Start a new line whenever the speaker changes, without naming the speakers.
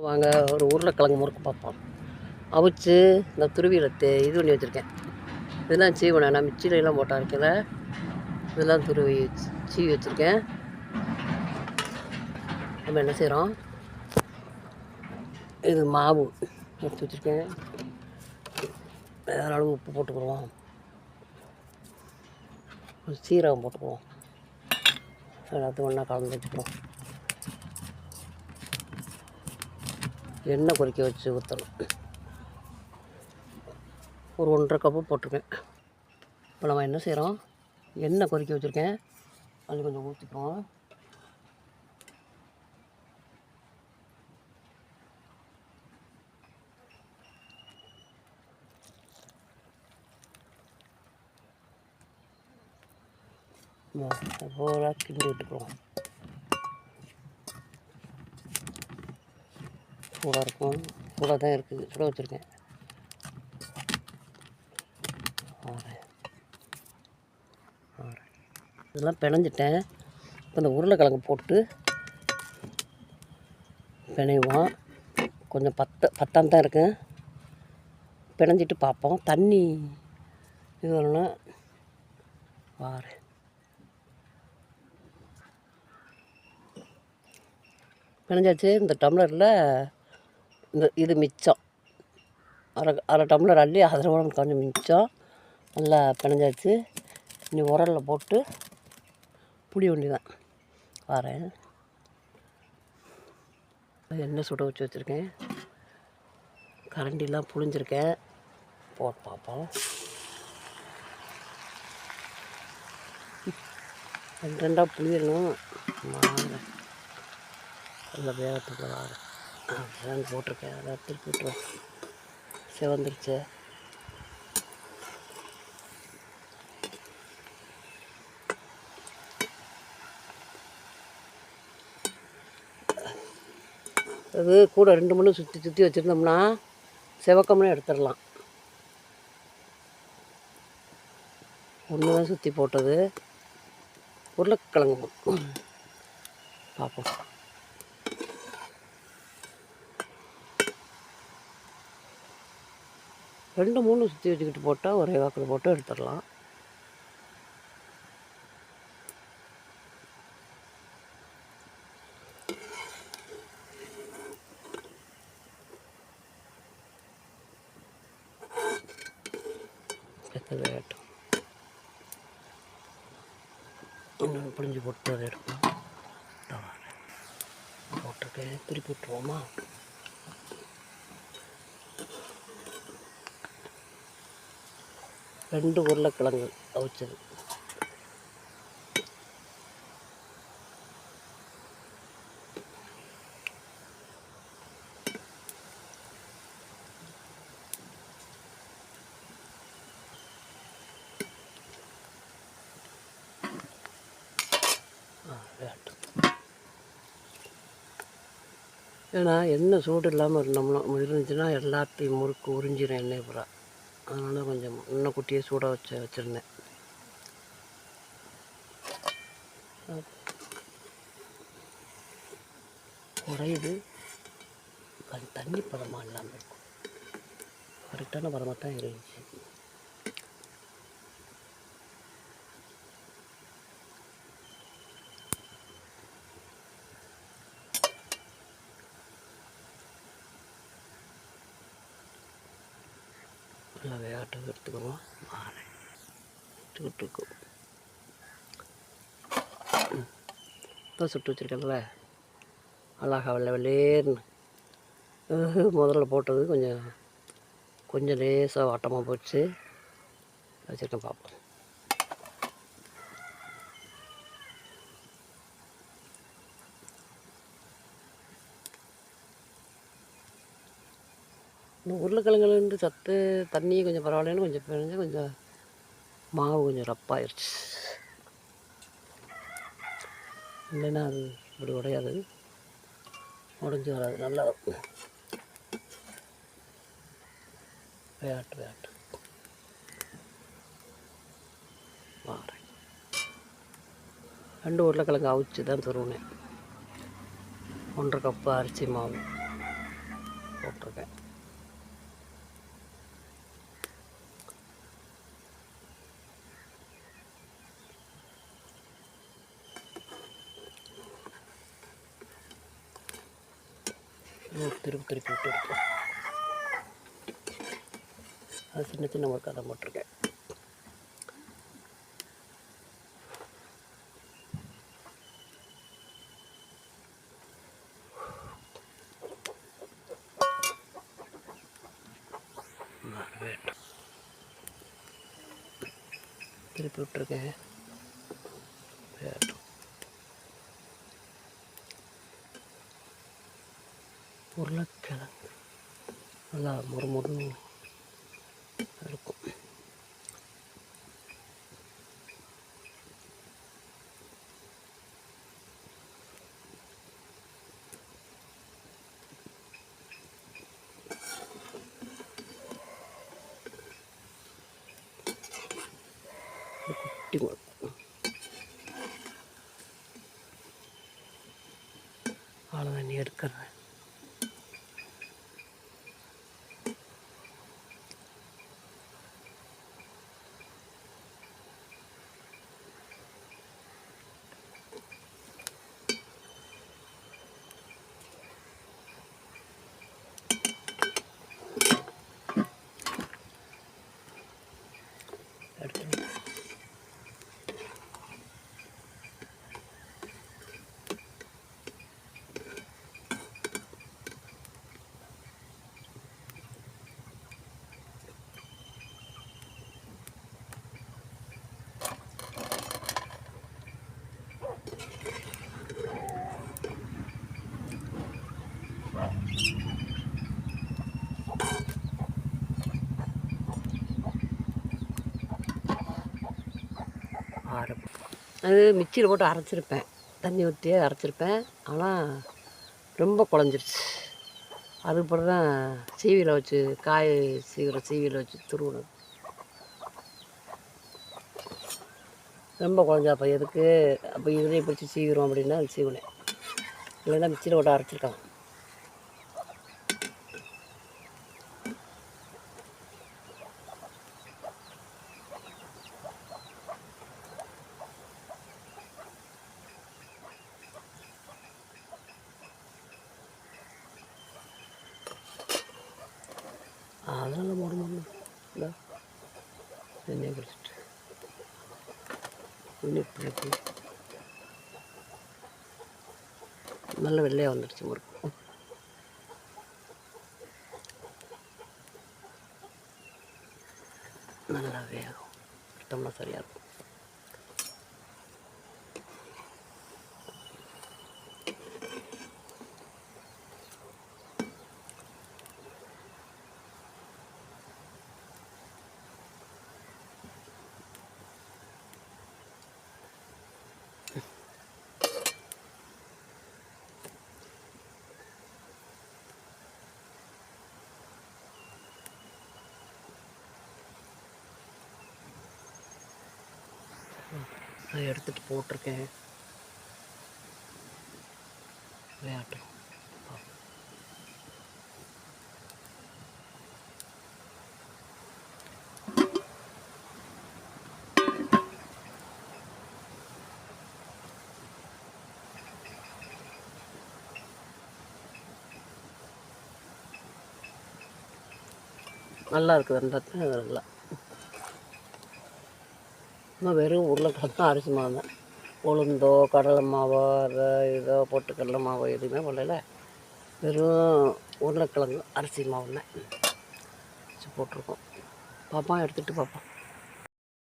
வாங்க ஒரு உருளைக்கிழங்கு முறுக்கு பார்ப்போம். அவிச்சு இந்த துருவியில் இது பண்ணி வச்சுருக்கேன். இதெல்லாம் சீவனம் நான் மிச்சிலாம் போட்டா வைக்கல இதெல்லாம் துருவி வச்சு- சீவி வச்சுருக்கேன். நம்ம என்ன செய்கிறோம் இது மாவு எடுத்து வச்சுருக்கேன். வேற அளவு உப்பு போட்டுக்குருவோம் சீரகம் போட்டுக்குவோம் எல்லாத்தையும் ஒன்றா கலந்து வச்சுக்குவோம் எண்ணெய் கொதிக்க வச்சு ஊற்றணும் ஒரு ஒன்றரை கப்பு போட்டிருக்கேன். இப்போ நம்ம என்ன செய்கிறோம் எண்ணெய் கொதிக்க வச்சுருக்கேன். அது கொஞ்சம் ஊற்றிக்கிறோம் போல கிண்டி விட்டுக்குவோம் சூடாக இருக்கும். சூடாக தான் இருக்குது. சுட வச்சுருக்கேன். இதெல்லாம் பிணைஞ்சிட்டேன். இப்போ இந்த உருளைக்கிழங்கு போட்டு பிணைவோம். கொஞ்சம் பத்த பத்தாம் தான் இருக்கேன் பிணைஞ்சிட்டு பார்ப்போம். தண்ணி இது வரணும் வாரேன் பிணைஞ்சாச்சு. இந்த டம்ளரில் இது மிச்சம். அரை அரை டம்ளர் அள்ளி அதில் கூட கொஞ்சம் மிச்சம். நல்லா பிணைஞ்சாச்சு. இனி உரலில் போட்டு புளி தான் வரேன். எண்ணெய் சுட வச்சு வச்சுருக்கேன். கரண்டிலாம் புழிஞ்சிருக்கேன். போட்டு பார்ப்போம். ரெண்டு ரெண்டாக புளியணும் நல்லா வேகத்துக்கு வர வேக போட்டிருக்கேன். அதை திருப்பி விட்டுருவேன். சிவந்துருச்சு. அது கூட ரெண்டு மணி சுற்றி சுற்றி வச்சுருந்தோம்னா சிவக்கம்னு எடுத்துடலாம். ஒன்று தான் சுற்றி போட்டது. உருளைக்கிழங்கு பார்ப்போம் ரெண்டு மூணு சுற்றி வச்சுக்கிட்டு போட்டால் ஒரே வாக்கில் போட்டு எடுத்துடலாம். எத்தனை வேட்டும் இன்னொன்று போட்டு அதை எடுப்போம் இதோ போட்டிருக்கேன் திருப்பி விட்டுருவோமா? ரெண்டு உருளைக்கிழங்கு அவிச்சது. ஏன்னா எண்ணெய் சூடு இல்லாமல் இருந்தோம்னா இருந்துச்சுன்னா எல்லாத்தையும் முறுக்கு உறிஞ்சிடும் எண்ணெய் பூரா. அதனால் கொஞ்சம் இன்னும் குட்டியே சூடாக வச்சு வச்சுருந்தேன். குறையுது. அது தண்ணி பதமாக இல்லாமல் இருக்கும். கரெக்டான பதமாக தான் இருந்துச்சு நல்லா வேகட்டும் எடுத்துக்கணும் சுட்டுக்கும் இப்போ சுட்டு வச்சுருக்கேன்ல. அழகா வெள்ளை வெள்ளேர்னு அஹ், முதல்ல போட்டது கொஞ்சம் கொஞ்சம் லேசாக வட்டமாக போச்சு. வச்சுருக்கேன் பார்ப்போம் இன்னும் உருளைக்கிழங்குலேருந்து சத்து தண்ணி கொஞ்சம் பரவாயில்லன்னு கொஞ்சம் பிழிஞ்சு கொஞ்சம் மாவு கொஞ்சம் ரப்பாயிருச்சு. இல்லைன்னா அது இப்படி உடையாது. உடஞ்சி வராது. நல்லா இருக்கும். விளையாட்டு விளையாட்டு. வாரேன். ரெண்டு உருளைக்கிழங்கு அவிச்சு தான் தருவேன். ஒன்றரை கப்பு அரிசி மாவு போட்டிருக்கேன். இன்னும் திருப்பி திருப்பி விட்டு இருக்கேன் அது சின்ன சின்ன ஒரு கதை போட்டிருக்கேன். வேண்டாம் திருப்பி விட்டுருக்கேன். உருளைக்கிழங்கு. நல்லா மொறு மொறுன்னு இருக்கும் குட்டி அவ்வளோதான் நீ எடுக்கிறேன். ஆறு. அது மிக்சியில் போட்டு அரைச்சிருப்பேன். தண்ணி ஊற்றியே அரைச்சிருப்பேன். ஆனால் ரொம்ப குழஞ்சிருச்சு. அதுக்கப்புறம் தான் சீவியில் வச்சு காய் சீவிர சீவியில் வச்சு துருவணும் ரொம்ப குழஞ்சா அப்போ எதுக்கு? அப்போ இதுலேயே பிடிச்சி சீவிரும் அப்படின்னா அது சீவினேன். இல்லைன்னா மிக்சியில் போட்டு அரைச்சிருக்காங்க அதெல்லாம் மொறு மொறு இந்த எண்ணெய் குடிச்சிட்டு இன்னும் இப்படி இருக்கு. நல்ல வெள்ளையாக வந்துடுச்சு முறுக்கு நல்லா வேகும் எடுத்தோம்னா அதை நான் எடுத்துகிட்டு போட்டிருக்கேன். விளையாட்டு. நல்லா இருக்குது அந்த இடத்துல நல்லா. சும்மா வெறும் உருளைக்கிழங்கு அரிசி மாவு. தான் உளுந்தோ கடலை மாவோ அதை இதோ போட்டு கடலை மாவோ எதுவுமே பண்ணல வெறும் உருளைக்கிழங்கு அரிசி மாவு தான் போட்டிருக்கோம். பாப்பா எடுத்துகிட்டு பார்ப்போம்